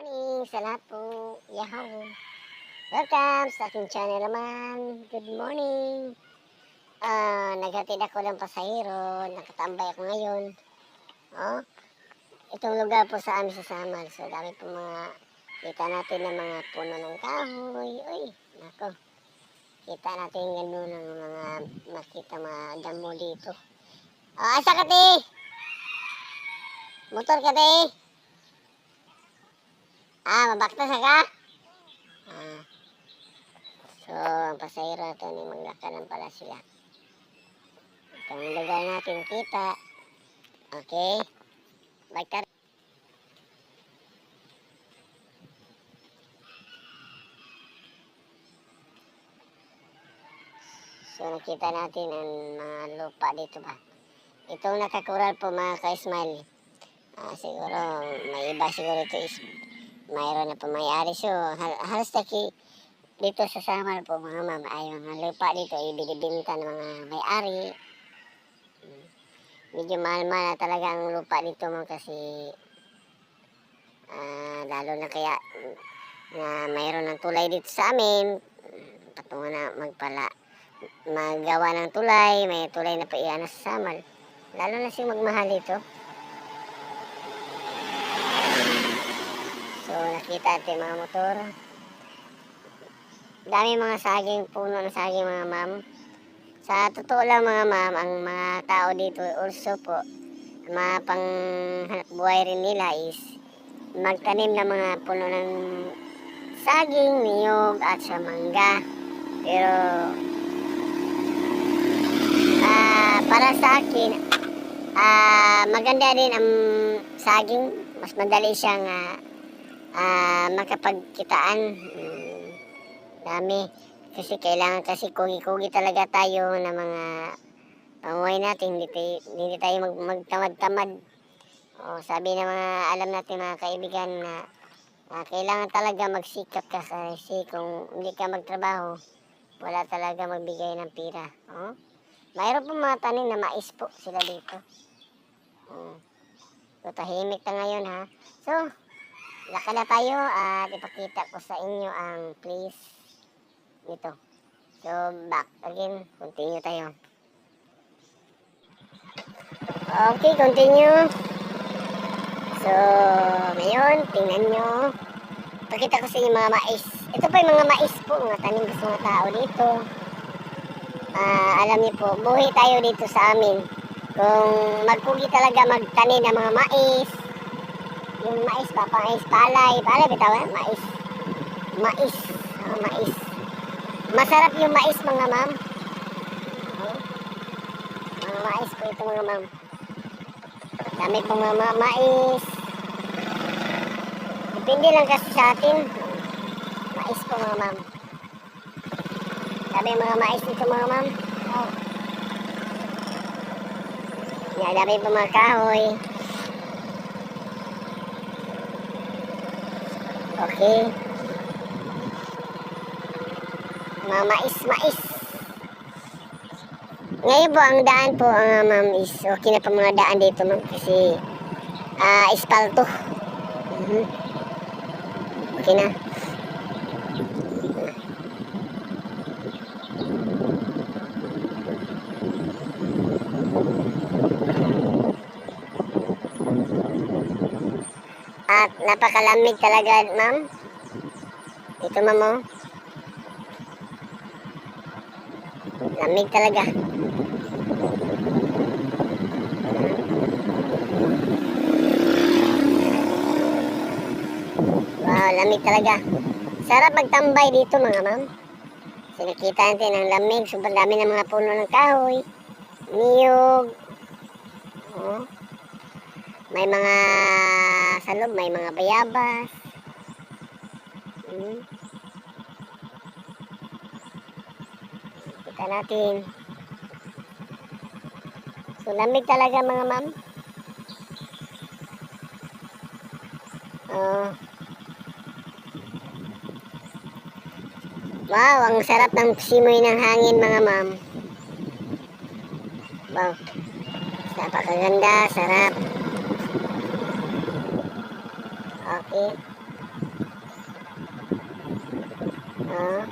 morning sa lahat po. Yahoo! Welcome sa aking channel naman. Good morning. Ah, naghatid ako ng pasahero. Nakatambay ako ngayon. Oh, itong lugar po sa amin sa Samar. So, dami po mga kita natin ng mga puno ng kahoy. Uy, nako. Kita natin gano'n ng mga makita mga damo dito. Ah, asa ka? Motor ka, te? Ah, mabaktas na ka? Ah. So, ang pasahero ito ni maglakaran pala sila. Ito ang lugar natin kita. Okay. Bagtar. So, nakita natin ang mga lupa dito ba. Itong nakakural po mga ka-smile. Ah, siguro, may iba siguro ito is mayroon na po may-ari. So, hal halos taki dito sa Samar po mga ma'am ay mga lupa dito ay binibinta ng mga may-ari. Mm. Medyo mahal-mahal na talaga ang lupa dito ma'am kasi ah, lalo na kaya na mayroon ng tulay dito sa amin. Patungo na magpala magawa ng tulay, may tulay na pa iyan sa Samar. Lalo na si magmahal dito. So, nakita natin mga motor. Dami mga saging, puno ng saging mga ma'am. Sa totoo lang mga ma'am, ang mga tao dito also po, mga pang hanap buhay rin nila is magtanim ng mga puno ng saging, niyog at sa mangga. Pero ah para sa akin, ah maganda din ang saging. Mas madali siyang ah, ah makapagkitaan. Mm, dami. Kasi kailangan kasi kugi-kugi talaga tayo ng mga panguhay natin. Hindi tayo, hindi tayo mag, magtamad-tamad. O, sabi ng mga alam natin mga kaibigan na ah, kailangan talaga magsikap ka kasi kung hindi ka magtrabaho, wala talaga magbigay ng pira. O? Mayroon po mga tanim na mais po sila dito. O. So, tahimik na ngayon ha. So, lakad na tayo at ipakita ko sa inyo ang place nito. So, back again. Continue tayo. Okay, continue. So, ngayon, tingnan nyo. Pakita ko sa inyo mga mais. Ito pa yung mga mais po, mga tanim sa mga tao dito. Ah, alam niyo po, buhay tayo dito sa amin. Kung magpugi talaga magtanim ng mga mais, yung mais pa, mais, palay, palay, bitawan, mais. Mais, ah, mais. Masarap yung mais mga ma'am. Oh. Mga mais po ito mga ma'am. Dami pong mga ma- mais. Depende lang kasi sa atin. Mais po mga ma'am. Dami mga mais dito mga ma'am. Oh. Yan, dami po mga kahoy. Okay. Mga mais-mais. Ngayon po, ang daan po, ah, ma'am, is okay na po mga daan dito, ma'am, kasi ah espalto. Mhm. Okay na. At napakalamig talaga, ma'am. Ito, ma'am, oh. Lamig talaga. Wow, lamig talaga. Sarap magtambay dito mga ma'am. Kasi nakita natin ang lamig. Sobrang dami ng mga puno ng kahoy. Niyog. Oh. May mga sa may mga bayabas. Hmm. Kita natin. So, lamig talaga mga ma'am. Oh. Wow, ang sarap ng simoy ng hangin mga ma'am. Wow. Napakaganda, sarap. eh ah.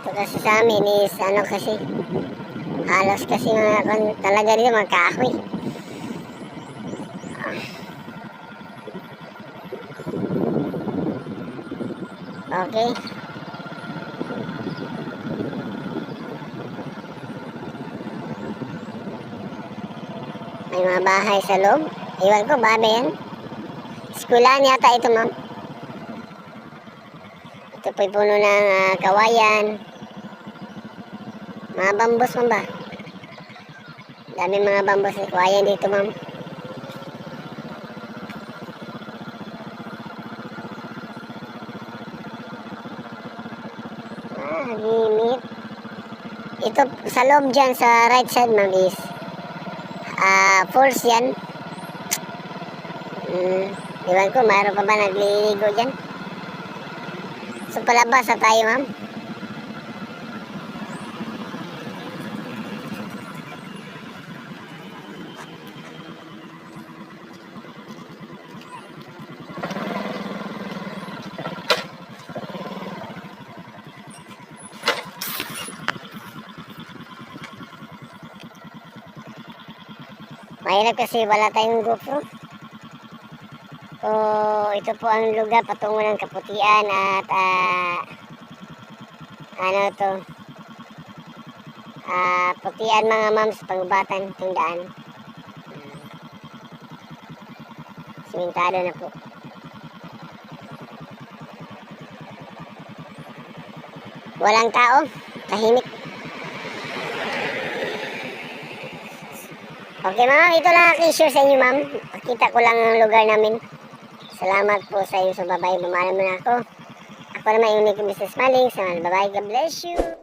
Ito kasi sa amin is ano kasi halos kasi mga talaga rin magkahoy ah. okay. May mga bahay sa loob. Iwan ko, ba ba yan? Eskwelahan yata ito, ma'am. Ito po'y puno ng ah, kawayan. Mga bambos, ma'am ba? Dami mga bambos at kawayan dito, ma'am. Ah, limit. Ito, sa loob dyan, sa right side, ma'am, is ah, falls yan. Hmm, iwan ko, mayroon pa ba nagliligo dyan? So, palabas na tayo, ma'am. Mahirap kasi wala tayong GoPro. So, ito po ang lugar patungo ng Kaputian at ah, ano to ah, Putian mga mams pagubatan itong daan. Na po. Walang tao, tahimik. Okay ma'am, ito lang aking share sa inyo ma'am. Pakita ko lang ang lugar namin. Salamat po sa inyong subaybay. Bumalan mo na ako. Ako naman yung Nicky Mrs. Maling. Salamat. Bye-bye. God bless you.